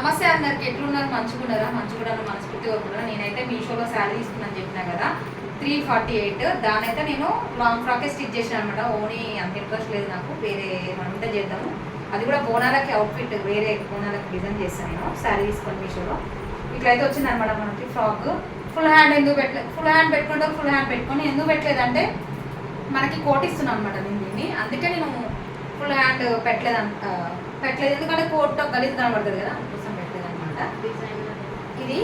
నమస్తే అందరికి. ఎట్లున్నారు? మంచిగున్నారా? మంచిగున్నారా మనస్ఫూర్తిగా కూడా నేనైతే మీషోలో శారీ తీసుకున్నాను చెప్పినా కదా త్రీ ఫార్టీ ఎయిట్. దానైతే నేను లాంగ్ ఫ్రాకే స్టిచ్ చేసాను అనమాట ఓనీ అంత ఇంట్రెస్ట్ లేదు నాకు. వేరే మనం చేద్దాము. అది కూడా బోనాలకి అవుట్ఫిట్ వేరే బోనాలకి డిజైన్ చేశాను నేను. శారీ తీసుకొని మీషోలో. ఇట్లయితే వచ్చింది అనమాట మనకి ఫ్రాక్. ఫుల్ హ్యాండ్ ఎందుకు పెట్టలేదు ఫుల్ హ్యాండ్ పెట్టుకుంటే ఫుల్ హ్యాండ్ పెట్టుకొని ఎందుకు పెట్టలేదంటే మనకి కోట్ ఇస్తున్నాను అనమాట నేను దీన్ని. అందుకే నేను ఫుల్ హ్యాండ్ పెట్టలేదు అన్- పెట్టలేదు. ఎందుకంటే కోట్ గలీజ్ కనబడుతుంది కదా. ఇది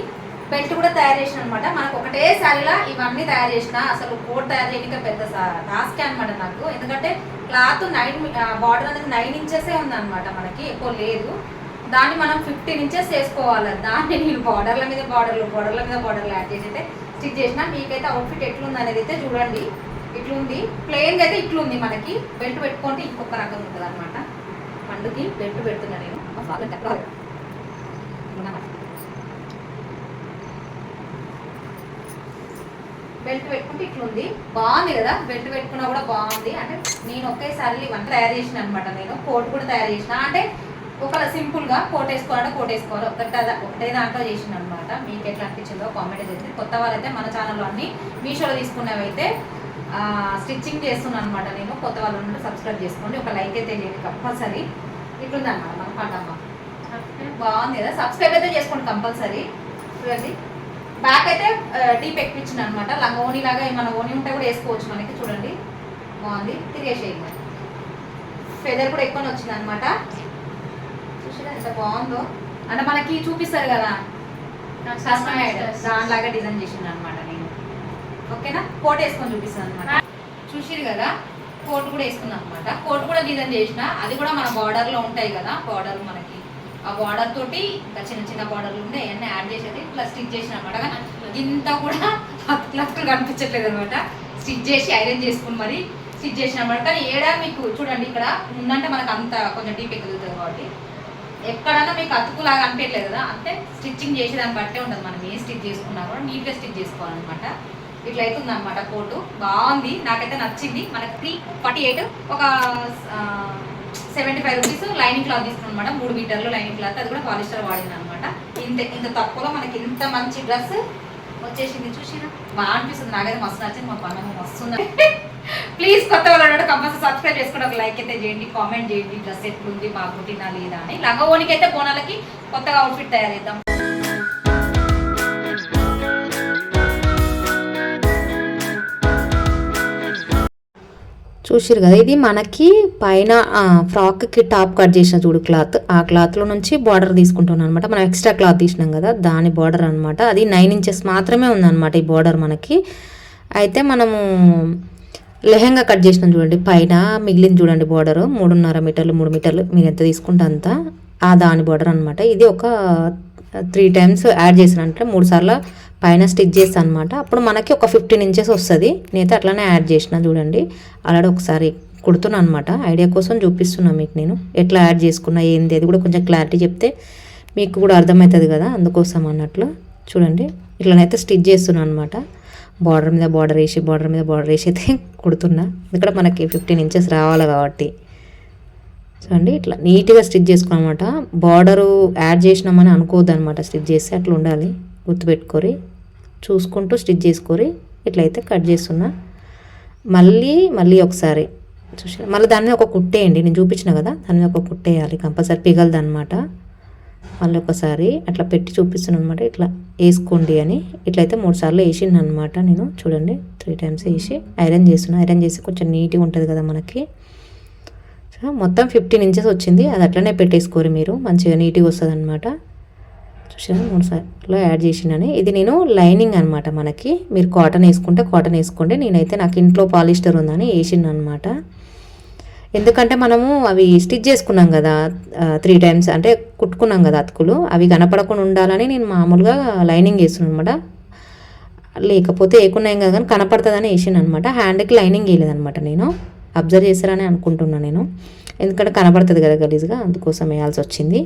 బెల్ట్ కూడా తయారు చేసిన అనమాట మనకు ఒకటే శారీలా ఇవన్నీ తయారు చేసిన. అసలు కోట్ తయారు చేయడానికి పెద్ద టాస్క్ అనమాట నాకు. ఎందుకంటే క్లాత్ నైన్ బార్డర్ అనేది నైన్ ఇంచెసే ఉందన్నమాట మనకి. ఎక్కువ లేదు. దాన్ని మనం ఫిఫ్టీన్ ఇంచెస్ చేసుకోవాలి. దాన్ని నేను బార్డర్ల మీద బార్డర్లు బార్డర్ల మీద బార్డర్లు యాడ్ చేసి అయితే స్టిచ్ చేసిన మీకైతే అవుట్ఫిట్ ఎట్లుంది అనేది అయితే చూడండి. ఇట్లుంది. ప్లెయిన్గా అయితే ఇట్లుంది మనకి. బెల్ట్ పెట్టుకుంటే ఇంకొక రకం ఉంటుంది అనమాట పండుకి బెల్ట్ పెడుతున్నా నేను. బెల్ట్ పెట్టుకుంటే ఇట్లుంది. బాగుంది కదా? బెల్ట్ పెట్టుకున్నా కూడా బాగుంది. అంటే నేను ఒకేసారి ఇవన్నీ తయారు చేసిన అనమాట నేను కోట్ కూడా తయారు చేసిన. అంటే ఒక సింపుల్గా కోట్ వేసుకోవాలంటే కోట్ వేసుకోవాలి. ఒకటే ఒకటే దాంట్లో చేసిన అనమాట మీకు ఎట్లా అనిపించిందో కామెంట్ చేసి కొత్త వాళ్ళైతే మన ఛానల్లో అన్ని మీషోలో తీసుకున్నవైతే స్టిచ్చింగ్ చేస్తున్నాను అనమాట నేను. కొత్త వాళ్ళు సబ్స్క్రైబ్ చేసుకోండి. ఒక లైక్ అయితే చేయండి కంపల్సరీ. ఇట్లుందన్నమాట మన పండమ్మ. బాగుంది కదా. సబ్స్క్రైబ్ అయితే చేసుకోండి కంపల్సరీ. చూడండి. బ్యాక్ అయితే డీప్ ఎక్కించిన అనమాట లంగా ఓణి లాగా మన ఓణి ఉంటే కూడా వేసుకోవచ్చు మనకి. చూడండి. బాగుంది. తిరిగేసేయండి. ఫెదర్ కూడా ఎక్కువనే వచ్చింది అనమాట చూసారా ఎంత బాగుందో. అంటే మనకి చూపిస్తారు కదా. కస్టమైడ్ దానిలాగా డిజైన్ చేసింది అనమాట నేను ఓకేనా కోట్ వేసుకొని చూపిస్తాను అనమాట చూసిరు కదా? కోట్ కూడా వేసుకున్నాను అనమాట కోట్ కూడా డిజైన్ చేసిన. అది కూడా మన border లో ఉంటాయి కదా. బార్డర్ మనకి ఆ బార్డర్ తోటి ఇంకా చిన్న చిన్న బార్డర్లు ఉన్నాయి అవన్నీ యాడ్ చేసేది ఇట్లా స్టిచ్ చేసిన అనమాట కానీ ఇంత కూడా అట్లా కనిపించట్లేదు అనమాట. స్టిచ్ చేసి ఐరన్ చేసుకుని మరి స్టిచ్ చేసిన అనమాట కానీ ఏడా మీకు చూడండి ఇక్కడ ఉందంటే మనకు అంత కొంచెం డీప్ ఎక్కుతుంది కాబట్టి. ఎక్కడన్నా మీకు అతుకులాగా అనిపించలేదు కదా అంటే స్టిచ్చింగ్ చేసేదాన్ని బట్టే ఉంటుంది మనం ఏ స్టిచ్ చేసుకున్నా కూడా నీట్గా స్టిచ్ చేసుకోవాలన్నమాట. ఇట్లా అవుతుంది అనమాట కోటు. బాగుంది. నాకైతే నచ్చింది. మనకి త్రీ ఫార్టీ ఎయిట్ ఒక seventy five rupees lining cloth తీసుకున్నాం అనమాట మూడు మీటర్లు లైనింగ్ క్లాత్ అది కూడా పాలిస్టర్ వాడింది అనమాట ఇంత ఇంత తక్కువలో మనకి ఇంత మంచి డ్రెస్ వచ్చేసింది చూసినా బాగా అనిపిస్తుంది. నాకైతే మస్తు నచ్చింది. మా పని మస్తు ప్లీజ్ కొత్త వాళ్ళు కంపల్సరీ సబ్స్క్రైబ్ చేసుకోండి ఒక లైక్ అయితే చేయండి కామెంట్ చేయండి. డ్రెస్ ఎట్లుంది మాకు కుట్టినా లేదా అని. లంగా ఓనికి అయితే పోనాలకి కొత్తగా అవుట్ఫిట్ తయారైద్దాం చూసిరు కదా ఇది మనకి పైన ఫ్రాక్కి టాప్ కట్ చేసిన చూడు క్లాత్. ఆ క్లాత్లో నుంచి బార్డర్ తీసుకుంటున్నాం అనమాట మనం ఎక్స్ట్రా క్లాత్ తీసినాం కదా దాని బార్డర్ అనమాట అది నైన్ ఇంచెస్ మాత్రమే ఉందన్నమాట ఈ బార్డర్ మనకి. అయితే మనము లెహంగా కట్ చేసినాం చూడండి పైన మిగిలింది చూడండి బార్డర్. మూడున్నర మీటర్లు మూడు మీటర్లు మీరు ఎంత తీసుకుంటే అంత. ఆ దాని బార్డర్ అనమాట ఇది ఒక త్రీ టైమ్స్ యాడ్ చేసిన అంటే మూడు సార్లు పైన స్టిచ్ చేస్తాను అనమాట అప్పుడు మనకి ఒక ఫిఫ్టీన్ ఇంచెస్ వస్తుంది. నేనైతే అట్లానే యాడ్ చేసిన చూడండి. ఆల్రెడీ ఒకసారి కుడుతున్నా అనమాట ఐడియా కోసం చూపిస్తున్నా మీకు నేను. ఎట్లా యాడ్ చేసుకున్నా ఏంది అది కూడా కొంచెం క్లారిటీ చెప్తే మీకు కూడా అర్థమవుతుంది కదా. అందుకోసం అన్నట్లు చూడండి. ఇట్లనైతే స్టిచ్ చేస్తున్నాను అనమాట బార్డర్ మీద బార్డర్ వేసి బార్డర్ మీద బార్డర్ వేసి అయితే కుడుతున్నా. ఇక్కడ మనకి ఫిఫ్టీన్ ఇంచెస్ రావాలి కాబట్టి. చూడండి ఇట్లా నీట్గా స్టిచ్ చేసుకోనమాట బార్డరు యాడ్ చేసినామని అనుకోవద్దు అనమాట స్టిచ్ చేస్తే అట్లా ఉండాలి. గుర్తుపెట్టుకొని చూసుకుంటూ స్టిచ్ చేసుకొని ఇట్లయితే కట్ చేస్తున్నా. మళ్ళీ మళ్ళీ ఒకసారి చూసి మళ్ళీ దాని మీద ఒక కుట్టేయండి. నేను చూపించిన కదా దాని మీద ఒక కుట్టేయాలి. కంపల్సరీ పిగలదు అనమాట మళ్ళీ ఒకసారి అట్లా పెట్టి చూపిస్తున్నాను అనమాట ఇట్లా వేసుకోండి అని. ఇట్లయితే మూడు సార్లు వేసిండు అనమాట నేను. చూడండి త్రీ టైమ్స్ వేసి ఐరన్ చేస్తున్నా. ఐరన్ చేసి కొంచెం నీట్గా ఉంటుంది కదా మనకి. మొత్తం ఫిఫ్టీన్ ఇంచెస్ వచ్చింది. అది అట్లనే పెట్టేసుకోరు మీరు. మంచిగా నీట్గా వస్తుంది అనమాట చూసారా మూడు యాడ్ చేసినని ఇది నేను లైనింగ్ అనమాట మనకి. మీరు కాటన్ వేసుకుంటే కాటన్ వేసుకోండి. నేనైతే నాకు ఇంట్లో పాలిస్టర్ ఉందని వేసిన అనమాట ఎందుకంటే మనము అవి స్టిచ్ చేసుకున్నాం కదా త్రీ టైమ్స్ అంటే కుట్టుకున్నాం కదా అతుకులు అవి కనపడకుండా ఉండాలని నేను మామూలుగా లైనింగ్ వేస్తున్నాను అనమాట లేకపోతే వేయకుండా ఏం కానీ కనపడుతుందని వేసాను అనమాట హ్యాండ్కి లైనింగ్ వేయలేదనమాట నేను. అబ్జర్వ్ చేశారని అనుకుంటున్నాను నేను. ఎందుకంటే కనబడుతుంది కదా గలీజ్గా అందుకోసం వేయాల్సి వచ్చింది.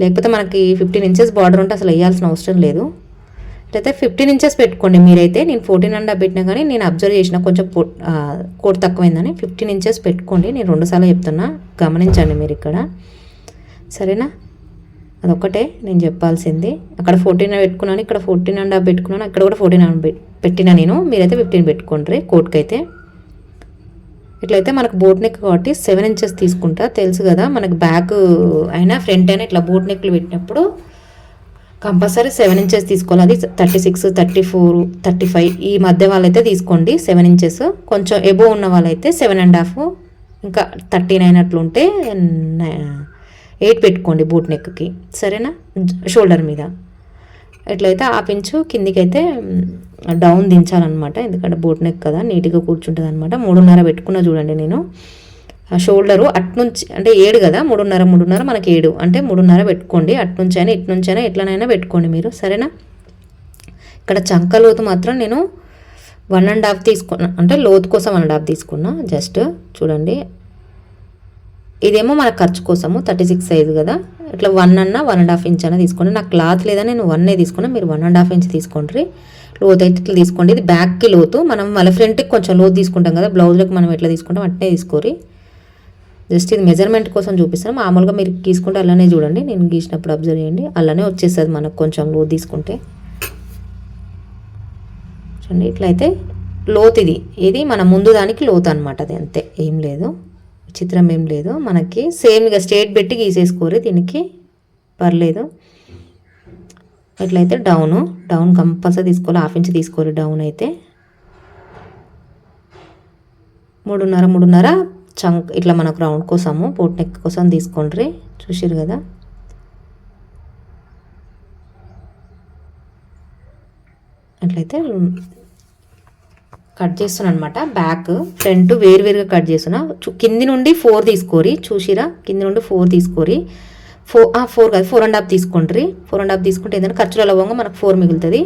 లేకపోతే మనకి ఫిఫ్టీన్ ఇంచెస్ బార్డర్ ఉంటే అసలు వేయాల్సిన అవసరం లేదు. అయితే ఫిఫ్టీన్ ఇంచెస్ పెట్టుకోండి మీరైతే. నేను ఫోర్టీన్ అండ్ పెట్టినా కానీ నేను అబ్జర్వ్ చేసిన కొంచెం కోట్ తక్కువైందని ఫిఫ్టీన్ ఇంచెస్ పెట్టుకోండి. నేను రెండుసార్లు చెప్తున్నా గమనించండి మీరు ఇక్కడ. సరేనా? అదొక్కటే నేను చెప్పాల్సింది. అక్కడ ఫోర్టీన్ పెట్టుకున్నాను ఇక్కడ ఫోర్టీన్ అండ్ పెట్టుకున్నాను అక్కడ కూడా ఫోర్టీన్ పెట్టిన నేను. మీరైతే ఫిఫ్టీన్ పెట్టుకోండి కోట్కి అయితే ఇట్లయితే మనకు బోట్ నెక్ కాబట్టి సెవెన్ ఇంచెస్ తీసుకుంటా. తెలుసు కదా మనకు బ్యాక్ అయినా ఫ్రంట్ అయినా ఇట్లా బోట్ నెక్లు పెట్టినప్పుడు కంపల్సరీ సెవెన్ ఇంచెస్ తీసుకోవాలి. అది thirty six thirty four thirty five ఈ మధ్య వాళ్ళైతే తీసుకోండి సెవెన్ ఇంచెస్ కొంచెం ఎబో ఉన్న వాళ్ళైతే సెవెన్ అండ్ హాఫ్ ఇంకా థర్టీ నైన్ అట్లుంటే ఎయిట్ పెట్టుకోండి బూట్ నెక్కి సరేనా? షోల్డర్ మీద. ఎట్లయితే ఆ పించు కిందికైతే డౌన్ దించాలన్నమాట. ఎందుకంటే బోట్ నెక్ కదా నీట్గా కూర్చుంటుంది అనమాట మూడున్నర పెట్టుకున్నా చూడండి నేను. ఆ షోల్డరు అట్నుంచి అంటే ఏడు కదా మూడున్నర మూడున్నర మనకి ఏడు. అంటే మూడున్నర పెట్టుకోండి అట్నుంచి అయినా ఇట్నుంచి అయినా ఎట్లనైనా పెట్టుకోండి మీరు. సరేనా? ఇక్కడ చంక లోతు మాత్రం నేను వన్ అండ్ హాఫ్ తీసుకున్నా. అంటే లోతు కోసం వన్ అండ్ హాఫ్ తీసుకున్నా. జస్ట్ చూడండి. ఇదేమో మన ఖర్చు కోసము థర్టీ సిక్స్ సైజు కదా. ఇట్లా వన్ అన్న వన్ అండ్ హాఫ్ ఇంచ్ అన్న తీసుకోండి. నాకు క్లాత్ లేదా నేను వన్నే తీసుకున్నా. మీరు వన్ అండ్ హాఫ్ ఇంచ్ తీసుకోండి. లోతు అయితే ఇట్లా తీసుకోండి. ఇది బ్యాక్కి లోతు. మనం మళ్ళీ ఫ్రంట్కి కొంచెం లోతు తీసుకుంటాం కదా బ్లౌజ్లకు మనం ఎట్లా తీసుకుంటాం అట్నే తీసుకోరి జస్ట్ ఇది మెజర్మెంట్ కోసం చూపిస్తాను మామూలుగా మీరు గీసుకుంటే అలానే చూడండి. నేను గీసినప్పుడు అబ్జర్వ్ చేయండి. అలానే వచ్చేస్తుంది మనకు కొంచెం లోతు తీసుకుంటే. చూడండి ఇట్లయితే లోతు ఇది. ఇది మన ముందు దానికి లోతు అనమాట అది. అంతే. ఏం లేదు. చిత్రం ఏం లేదు. మనకి సేమ్ ఇక స్టేట్ పెట్టి గీసేసుకోరు దీనికి పర్లేదు. ఇట్లయితే డౌను. డౌన్ కంపల్సరీ తీసుకోవాలి. హాఫ్ ఇంచ్ తీసుకోవాలి డౌన్ అయితే. మూడున్నర మూడున్నర చంక్ ఇట్లా మనకు రౌండ్ కోసము పోట్ నెక్ కోసం తీసుకోండి చూసిరు కదా? అట్లయితే కట్ చేస్తున్నాను అనమాట బ్యాక్ ఫ్రంట్ వేరువేరుగా కట్ చేస్తున్నా. కింది నుండి ఫోర్ తీసుకోరి. చూసిరా కింది నుండి ఫోర్ తీసుకోరి. ఫోర్ ఫోర్ కాదు ఫోర్ అండ్ హాఫ్ తీసుకోండి ఫోర్ అండ్ హాఫ్ తీసుకుంటే ఏంటంటే ఖర్చుల లవంగా మనకు ఫోర్ మిగులుతుంది.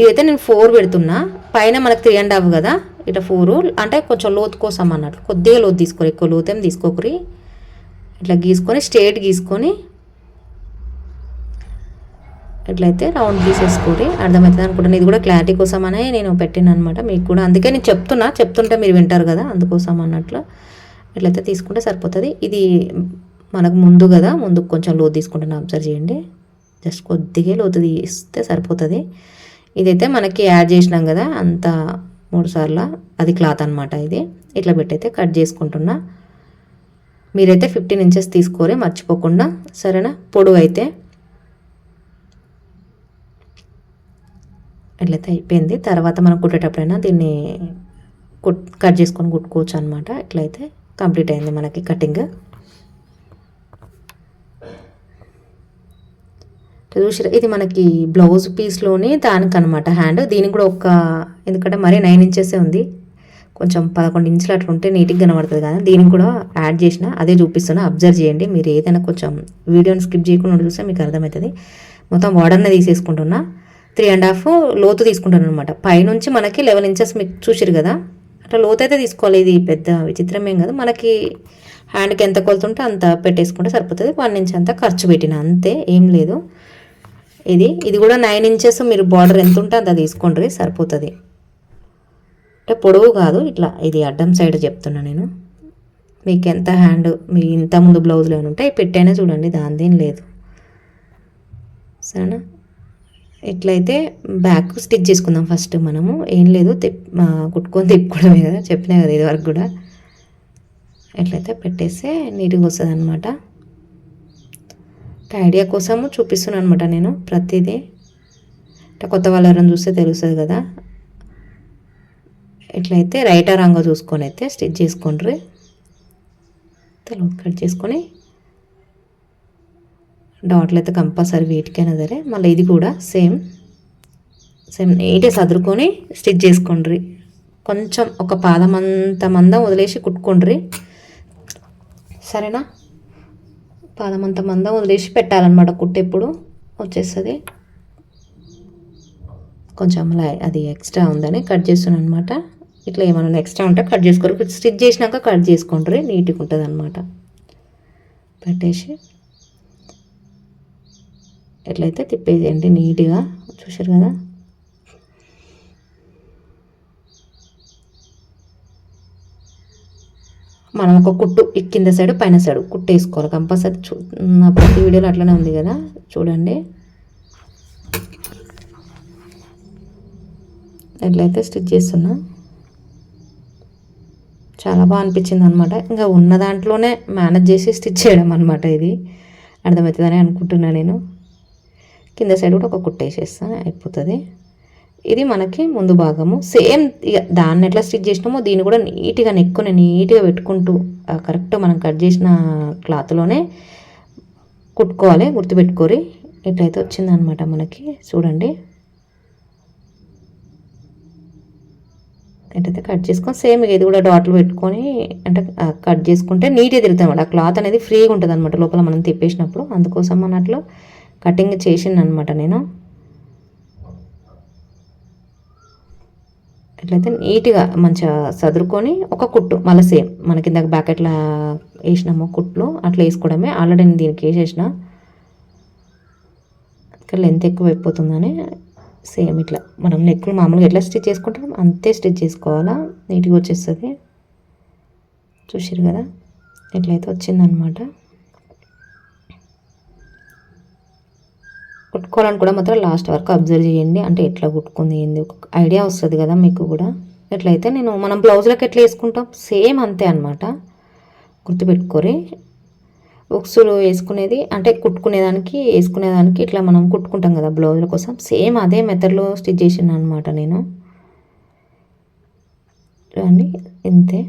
ఇదైతే నేను ఫోర్ పెడుతున్నా. పైన మనకు త్రీ అండ్ హాఫ్ కదా ఇట్లా ఫోర్. అంటే కొంచెం లోతు కోసం అన్నట్లు. కొద్దిగా లోతు తీసుకోరు ఎక్కువ లోతు ఏం తీసుకోకరి ఇట్లా గీసుకొని స్ట్రేట్ గీసుకొని ఎట్లయితే రౌండ్ తీసేసుకోరి అర్థమవుతుంది అనుకుంటాను ఇది కూడా క్లారిటీ కోసమనే నేను పెట్టాను అనమాట మీకు కూడా అందుకే నేను చెప్తున్నా. చెప్తుంటే మీరు వింటారు కదా అందుకోసం అన్నట్లు. ఎట్లయితే తీసుకుంటే సరిపోతుంది. ఇది మనకు ముందు కదా ముందు కొంచెం లోతు తీసుకుంటున్నా అబ్జర్వ్ చేయండి. జస్ట్ కొద్దిగా లోతు తీస్తే సరిపోతుంది. ఇదైతే మనకి యాడ్ చేసినాం కదా అంత మూడు సార్లు అది క్లాత్ అనమాట ఇది. ఇట్లా పెట్టయితే కట్ చేసుకుంటున్నా. మీరైతే ఫిఫ్టీన్ ఇంచెస్ తీసుకోరే మర్చిపోకుండా. సరేనా? పొడవు అయితే ఇట్లయితే అయిపోయింది తర్వాత మనం కుట్టేటప్పుడైనా దీన్ని కుట్ కట్ చేసుకొని కుట్టుకోవచ్చు అనమాట ఇట్లయితే కంప్లీట్ అయింది మనకి కటింగ్ చూసిరా ఇది మనకి బ్లౌజ్ పీస్లోని దానికి అనమాట హ్యాండ్ దీనికి కూడా ఒక ఎందుకంటే మరీ నైన్ ఇంచెసే ఉంది. కొంచెం పదకొండు ఇంచులు అట్లా ఉంటే నీట్గా కనబడుతుంది కదా. దీనికి కూడా యాడ్ చేసిన అదే చూపిస్తున్నా. అబ్జర్వ్ చేయండి. మీరు ఏదైనా కొంచెం వీడియోని స్కిప్ చేయకుండా చూస్తే మీకు అర్థమవుతుంది. మొత్తం వాడర్నే తీసేసుకుంటున్నా. త్రీ అండ్ హాఫ్ లోతు తీసుకుంటాను అనమాట పైనుంచి మనకి లెవెన్ ఇంచెస్ మీకు చూసిరు కదా. అట్లా లోతు అయితే తీసుకోవాలి. ఇది పెద్ద విచిత్రం ఏం కదా. మనకి హ్యాండ్కి ఎంత కొలుతుంటే అంత పెట్టేసుకుంటే సరిపోతుంది. వన్ ఇంచ్ అంతా ఖర్చు పెట్టిన. అంతే. ఏం లేదు. ఇది. ఇది కూడా నైన్ ఇంచెస్ మీరు బార్డర్ ఎంత ఉంటే అంత తీసుకోండి. సరిపోతుంది. అంటే పొడవు కాదు. ఇట్లా ఇది అడ్డం సైడ్ చెప్తున్నా నేను. మీకు ఎంత హ్యాండ్ మీ ఇంత ముందు బ్లౌజ్లో ఏమైనా ఉంటే పెట్టైనా చూడండి. దానిదేం లేదు. సరేనా? ఎట్లయితే బ్యాక్ స్టిచ్ చేసుకుందాం ఫస్ట్ మనము. ఏం లేదు. తిప్ కుట్టుకొని తిప్పుకోవడమే కదా. చెప్పినా కదా ఇది వరకు కూడా. ఎట్లయితే పెట్టేస్తే నీట్గా వస్తుంది అనమాట ఐడియా కోసము చూపిస్తున్నాను అనమాట నేను ప్రతిదీ. అంటే కొత్త వాళ్ళు ఎవరైనా చూస్తే తెలుస్తుంది కదా. ఇట్లయితే రైట్ రాంగా చూసుకొని అయితే స్టిచ్ చేసుకోండి తర్వాత కట్ చేసుకొని డాట్లు అయితే కంపల్సరీ వీటికైనా సరే మళ్ళీ ఇది కూడా సేమ్. సేమ్ నీట్గా సదురుకొని స్టిచ్ చేసుకోండి కొంచెం ఒక పాదం అంత మందం వదిలేసి కుట్టుకోండి సరేనా? పాదం అంత మందం వదిలేసి పెట్టాలన్నమాట. కుట్టెప్పుడు వచ్చేస్తుంది. కొంచెం అది ఎక్స్ట్రా ఉందని కట్ చేస్తున్నాను అనమాట ఇట్లా ఏమైనా ఎక్స్ట్రా ఉంటే కట్ చేసుకోరు. స్టిచ్ చేసినాక కట్ చేసుకుంటారు నీట్గా ఉంటుంది అనమాట పెట్టేసి ఎట్లయితే తిప్పేసేయండి. నీట్గా. చూసారు కదా? మనం ఒక కుట్టు కింద సైడ్ పైన సైడ్ కుట్టు వేసుకోవాలి కంపల్సరీ. చూ నా ప్రతి వీడియోలో అట్లనే ఉంది కదా చూడండి. ఎట్లయితే స్టిచ్ చేస్తున్నా చాలా బాగా అనిపించింది అనమాట ఇంకా ఉన్న దాంట్లోనే మేనేజ్ చేసి స్టిచ్ చేయడం అనమాట ఇది. అర్థమవుతుందని అనుకుంటున్నా నేను. కింద సైడ్ కూడా ఒక కుట్టేసేస్తాను అయిపోతుంది. ఇది మనకి ముందు భాగము. సేమ్ దాన్ని ఎట్లా స్టిచ్ చేసినామో దీన్ని కూడా నీట్గా నెక్కుని నీట్గా పెట్టుకుంటూ కరెక్ట్ మనం కట్ చేసిన క్లాత్లోనే కుట్టుకోవాలి గుర్తుపెట్టుకోరి. ఎట్లయితే వచ్చిందనమాట మనకి. చూడండి. ఎట్లయితే కట్ చేసుకొని సేమ్ ఇది కూడా డాట్లు పెట్టుకొని అంటే కట్ చేసుకుంటే నీట్గా తిరుగుతుంది అనమాట ఆ క్లాత్ అనేది ఫ్రీగా ఉంటుంది అనమాట లోపల మనం తిప్పేసినప్పుడు. అందుకోసం అన్నట్లు కటింగ్ చేసింది అనమాట నేను. ఎట్లయితే నీట్గా మంచిగా సదురుకొని ఒక కుట్టు మళ్ళీ సేమ్ మనకి ఇందాక బ్యాకెట్లా వేసినామో కుట్లు అట్లా వేసుకోవడమే. ఆల్రెడీ నేను దీనికి వేసేసిన. ఇక్కడ లెంత్ ఎక్కువ అయిపోతుందని సేమ్ ఇట్లా. మనం నెక్కులు మామూలుగా ఎట్లా స్టిచ్ చేసుకుంటాం అంతే స్టిచ్ చేసుకోవాలా. నీట్గా వచ్చేస్తుంది. చూసారు కదా? ఎట్లయితే వచ్చిందనమాట. కుట్టుకోవాలని కూడా మాత్రం లాస్ట్ వరకు అబ్జర్వ్ చేయండి. అంటే ఎట్లా కుట్టుకుంది ఏంది ఒక ఐడియా వస్తుంది కదా మీకు కూడా. ఎట్లయితే నేను మనం బ్లౌజ్లకు ఎట్లా వేసుకుంటాం? సేమ్ అంతే అనమాట గుర్తుపెట్టుకోరి. ఉక్సులు వేసుకునేది అంటే కుట్టుకునేదానికి వేసుకునేదానికి ఇట్లా మనం కుట్టుకుంటాం కదా బ్లౌజుల కోసం. సేమ్ అదే మెథడ్లో స్టిచ్ చేసిన అనమాట నేను. చూడండి ఇంతే.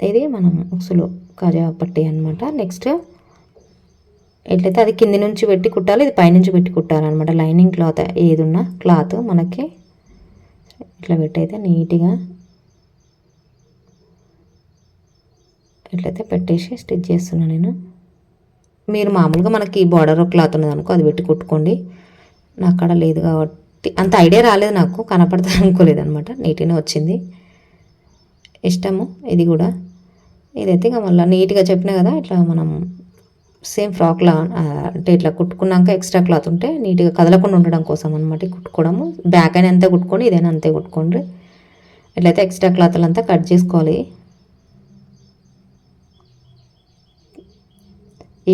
ఇది మనం ఉక్సులు కాజా పట్టి అనమాట నెక్స్ట్ ఎట్లయితే అది కింది నుంచి పెట్టి కుట్టాలి ఇది పైనుంచి పెట్టి కుట్టాలన్నమాట. లైనింగ్ క్లాత్ ఏది ఉన్నా క్లాత్ మనకి ఇట్లా పెట్టయితే నీట్గా ఎట్లయితే పెట్టేసి స్టిచ్ చేస్తున్నాను నేను. మీరు మామూలుగా మనకి బార్డర్ క్లాత్ ఉన్నదనుకో అది పెట్టి కుట్టుకోండి. నాకు అక్కడ లేదు కాబట్టి అంత ఐడియా రాలేదు నాకు కనపడతా అనుకోలేదు అనమాట నీట్గానే వచ్చింది. ఇష్టము ఇది కూడా. ఇదైతే ఇక మళ్ళీ నీట్గా చెప్పినా కదా ఇట్లా మనం సేమ్ ఫ్రాక్లా అంటే ఇట్లా కుట్టుకున్నాక ఎక్స్ట్రా క్లాత్ ఉంటే నీట్గా కదలకుండా ఉండడం కోసం అనమాట కుట్టుకోవడము. బ్యాక్ అయినా అంతే కుట్టుకోండి ఇదైనా అంతే కుట్టుకోండి. ఇట్లయితే ఎక్స్ట్రా క్లాత్లు అంతా కట్ చేసుకోవాలి.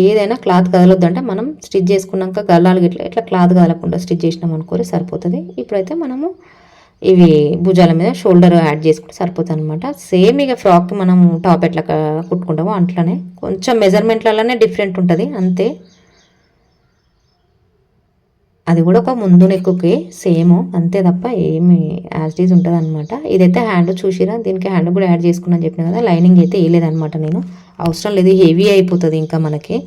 ఏదైనా క్లాత్ కదలొద్దంటే మనం స్టిచ్ చేసుకున్నాక గల్లాలు ఇట్లా ఇట్లా క్లాత్ కదలకుండా స్టిచ్ చేసినాం అనుకోరి సరిపోతుంది. ఇప్పుడైతే మనము ఇవి భుజాల మీద షోల్డర్ యాడ్ చేసుకుంటే సరిపోతుంది అనమాట సేమ్ ఇక ఫ్రాక్ మనం టాప్ ఎట్లా కుట్టుకుంటామో అట్లనే కొంచెం మెజర్మెంట్లలోనే డిఫరెంట్ ఉంటుంది అంతే. అది కూడా ఒక ముందు నెక్కుకి సేమ్ అంతే తప్ప ఏమి యాజ్ ఈజ్ ఉంటుంది అనమాట ఇదైతే హ్యాండ్ చూసిరా దీనికి హ్యాండ్ కూడా యాడ్ చేసుకున్నాను చెప్పిన కదా లైనింగ్ అయితే వేయలేదనమాట నేను. అవసరం లేదు హెవీ అయిపోతుంది ఇంకా మనకి.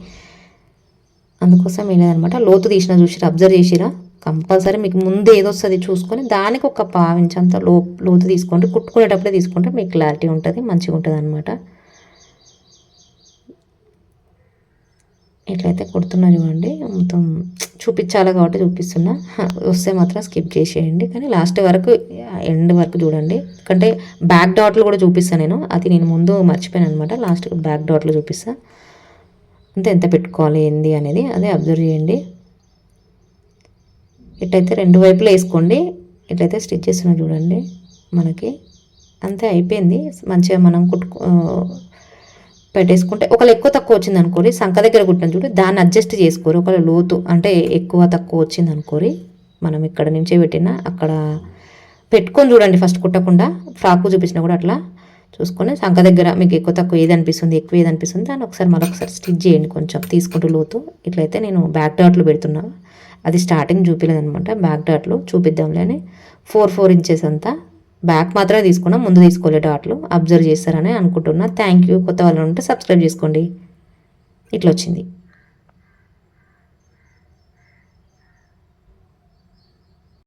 అందుకోసం వేయలేదనమాట లోతు తీసిన చూసిరా అబ్జర్వ్ చేసిరా? కంపల్సరీ మీకు ముందు ఏదో వస్తుంది చూసుకొని దానికి ఒక పావించంత లో లోతు తీసుకోండి కుట్టుకునేటప్పుడే తీసుకుంటే మీకు క్లారిటీ ఉంటుంది మంచిగా ఉంటుంది అనమాట ఎట్లయితే కుడుతున్నా చూడండి మొత్తం చూపించాలి కాబట్టి చూపిస్తున్నా. వస్తే మాత్రం స్కిప్ చేసేయండి కానీ లాస్ట్ వరకు ఎండ్ వరకు చూడండి. ఎందుకంటే బ్యాక్ డాట్లు కూడా చూపిస్తాను నేను అది నేను ముందు మర్చిపోయాను అనమాట లాస్ట్ బ్యాక్ డాట్లు చూపిస్తాను అంతే ఎంత పెట్టుకోవాలి ఏంది అనేది అదే అబ్జర్వ్ చేయండి. ఇట్లయితే రెండు వైపులా వేసుకోండి. ఇట్లయితే స్టిచ్ చేసిన చూడండి మనకి. అంతే అయిపోయింది. మంచిగా మనం కుట్టుకో పెట్టేసుకుంటే ఒకవేళ ఎక్కువ తక్కువ వచ్చింది అనుకోరి సంఖ దగ్గర కుట్టిన చూడు దాన్ని అడ్జస్ట్ చేసుకోరు. ఒకవేళ లోతు అంటే ఎక్కువ తక్కువ వచ్చింది అనుకోరి మనం ఇక్కడ నుంచే పెట్టినా అక్కడ పెట్టుకొని చూడండి ఫస్ట్ కుట్టకుండా. ఫ్రాకు చూపించినా కూడా అట్లా చూసుకొని సంఖ దగ్గర మీకు ఎక్కువ తక్కువ ఏది అనిపిస్తుంది ఎక్కువ ఏది అనిపిస్తుంది దాన్ని ఒకసారి మరొకసారి స్టిచ్ చేయండి కొంచెం తీసుకుంటూ లోతు. ఇట్లయితే నేను బ్యాక్ డాట్లు పెడుతున్నాను అది స్టార్టింగ్ చూపించలేదనమాట బ్యాక్ డాట్లు చూపిద్దాంలే అని. ఫోర్ ఫోర్ ఇంచెస్ అంతా. బ్యాక్ మాత్రమే తీసుకున్నాం ముందు తీసుకోలే డాట్లు అబ్జర్వ్ చేస్తారని అనుకుంటున్నా. థ్యాంక్ యూ కొత్త వాళ్ళు ఉంటే సబ్స్క్రైబ్ చేసుకోండి. ఇట్లా వచ్చింది.